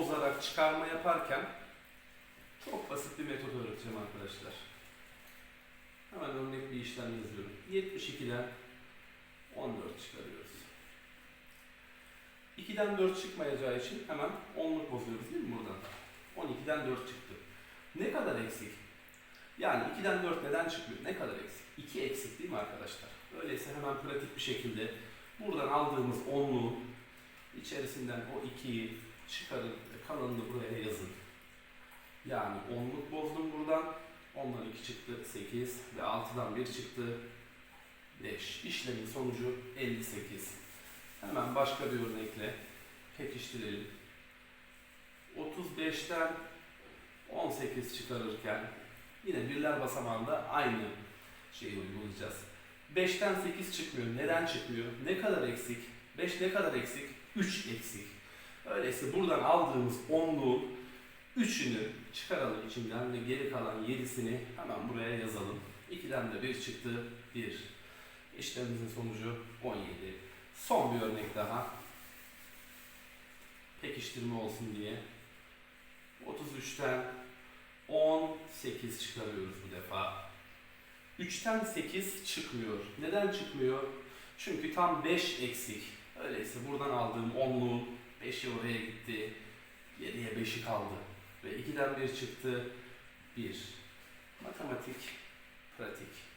bozarak çıkarma yaparken çok basit bir metot öğreteceğim arkadaşlar. Hemen örnek bir işlem yazıyorum. 72'den 14 çıkarıyoruz. 2'den 4 çıkmayacağı için hemen 10'luk bozuyoruz değil mi buradan? 12'den 4 çıktı. Ne kadar eksik? Yani 2'den 4 neden çıkmıyor? Ne kadar eksik? 2 eksik değil mi arkadaşlar? Öyleyse hemen pratik bir şekilde buradan aldığımız 10'luğun içerisinden o 2'yi çıkarın ve kalanını buraya yazın. Yani 10'luk bozdum buradan. 10'dan 2 çıktı 8 ve 6'dan 1 çıktı 5. İşlemin sonucu 58. Hemen başka bir örnekle pekiştirelim. 35'ten 18 çıkarırken yine birler basamağında aynı şeyi uygulayacağız. 5'ten 8 çıkmıyor. Neden çıkmıyor? Ne kadar eksik? 5 ne kadar eksik? 3 eksik. Öyleyse buradan aldığımız 10'luğun 3'ünü çıkaralım içinden ve geri kalan 7'sini hemen buraya yazalım. 2'den de 1 çıktı. 1. İşlemimizin sonucu 17. Son bir örnek daha. Pekiştirme olsun diye. 33'ten 18 çıkarıyoruz bu defa. 3'ten 8 çıkmıyor. Neden çıkmıyor? Çünkü tam 5 eksik. Öyleyse buradan aldığım 10'luğun 5'i oraya gitti. Geriye 5'i kaldı. Ve 2'den 1 çıktı. 1. Matematik, pratik.